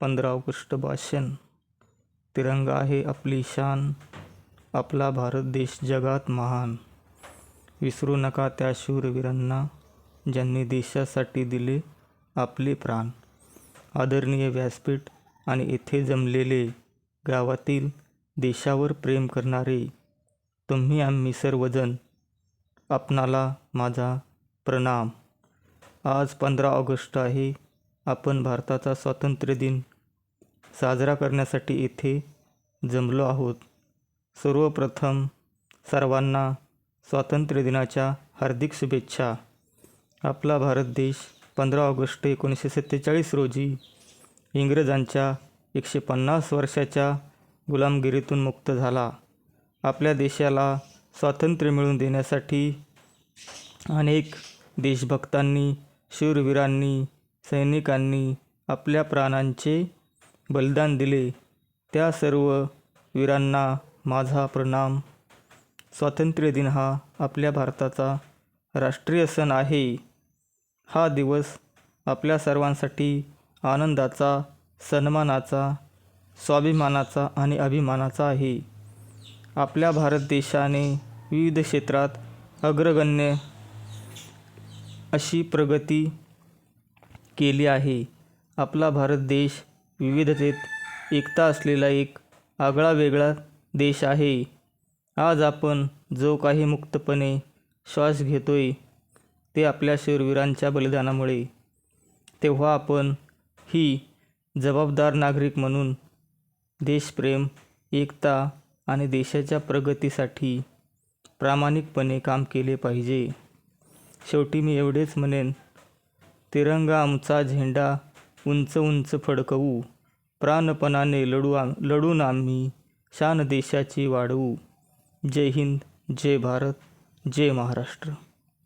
पंधरा ऑगस्ट भाषण. तिरंगा आहे आपली शान आपला भारत देश जगात महान. विसरू नका त्या शूरवीरांना ज्यांनी देशासाठी दिले आपले प्राण. आदरणीय व्यासपीठ आणि येथे जमलेले गावातील देशावर प्रेम करणारे तुम्ही आम्ही सर्वजण आपणाला माझा प्रणाम. आज पंधरा ऑगस्ट आहे. आपण भारताचा स्वातंत्र्य दिन साजरा करण्यासाठी इथे जमलो आहोत. सर्वप्रथम सर्वांना स्वातंत्र्य दिनाच्या हार्दिक शुभेच्छा. आपला भारत देश पंधरा ऑगस्ट एकोणीसशे सत्तेचाळीस रोजी इंग्रजांच्या एकशे पन्नास वर्षाच्या गुलामगिरीतून मुक्त झाला. आपल्या देशाला स्वातंत्र्य मिळवून देण्यासाठी अनेक देशभक्तांनी शूरवीरांनी सैनिकांनी आपल्या प्राणांचे बलिदान दिले. त्या सर्व वीरांना माझा प्रणाम. स्वातंत्र्य दिन हा आपल्या भारताचा राष्ट्रीय सण आहे. हा दिवस आपल्या सर्वांसाठी आनंदाचा सन्मानाचा स्वाभिमानाचा आणि अभिमानाचा आहे. आपल्या भारत देशाने विविध क्षेत्रात अग्रगण्य अशी प्रगती केली आहे. आपला भारत देश विविधतेत एकता असलेला एक आगळा वेगळा देश आहे. आज आपण जो काही मुक्तपणे श्वास घेतोय ते आपल्या शूरवीरांच्या बलिदानामुळे. तेव्हा आपण ही जबाबदार नागरिक म्हणून देशप्रेम एकता आणि देशाच्या प्रगतीसाठी प्रामाणिकपणे काम केले पाहिजे. शेवटी मी एवढेच म्हणेन तिरंगा आमचा झेंडा उंच उंच फडकवू. प्राणपणाने लढू आम लढून आम्ही शान देशाची वाढवू. जय हिंद जय भारत जय महाराष्ट्र.